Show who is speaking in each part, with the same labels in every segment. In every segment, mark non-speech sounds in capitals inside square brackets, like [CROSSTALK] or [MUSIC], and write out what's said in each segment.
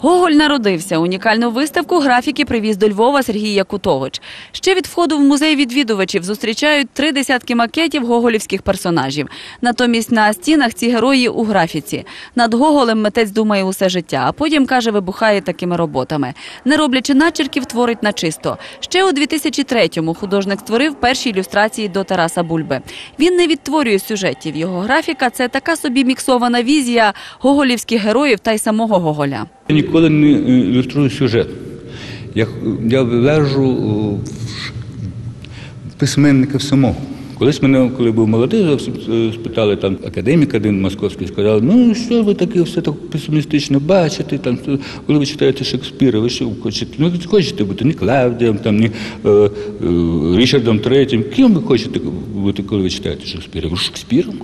Speaker 1: Гоголь народився. Унікальну виставку графіки привіз до Львова Сергій Якутович. Ще від входу в музей відвідувачів зустрічають три десятки макетів гоголівських персонажів. Натомість на стінах ці герої у графіці. Над Гоголем митець думає усе життя, а потім каже, вибухає такими роботами. Не роблячи начерків, творить на чисто. Ще у 2003-му художник створив перші ілюстрації до Тараса Бульби. Він не відтворює сюжетів. Його графіка це така собі міксована візія гоголівських героїв та й самого Гоголя.
Speaker 2: Я ніколи не е, ілюструю сюжет. Я, я ввержу о, в письменника самого. Колись мене, коли був молодий, зовсім е, спитали там академік один московський, сказав, ну що ви таке все так песимістично бачите, там, коли ви читаєте Шекспіра, ви що хочете? Ну, хочете бути ні Клавдієм, там, ні е, е, Річардом Третім. Ким ви хочете бути, коли ви читаєте Шекспіра? Кажу, Шекспіром?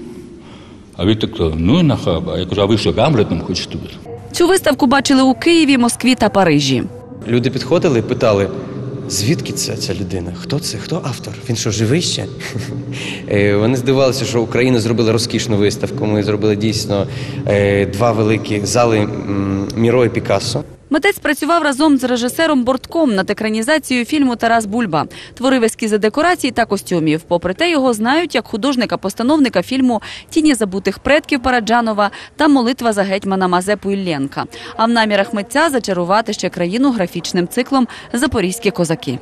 Speaker 2: А він так, ну і нахаба. Я кажу, а ви що, Гамлетом хочете бути?
Speaker 1: Цю виставку бачили у Києві, Москві та Парижі.
Speaker 3: Люди підходили і питали, звідки це ця людина? Хто це? Хто автор? Він що, живий ще? [LAUGHS] Е, Вони здивалися, що Україна зробила розкішну виставку. Ми зробили дійсно е, два великі зали Міро і Пікассо.
Speaker 1: Митець працював разом з режисером Бортком над екранізацією фільму Тарас Бульба. Творив ескізи декорацій та костюмів. Попри те, його знають як художника-постановника фільму Тіні забутих предків Параджанова та Молитва за гетьмана Мазепу Іллєнка. А в намірах митця зачарувати ще країну графічним циклом Запорізькі козаки.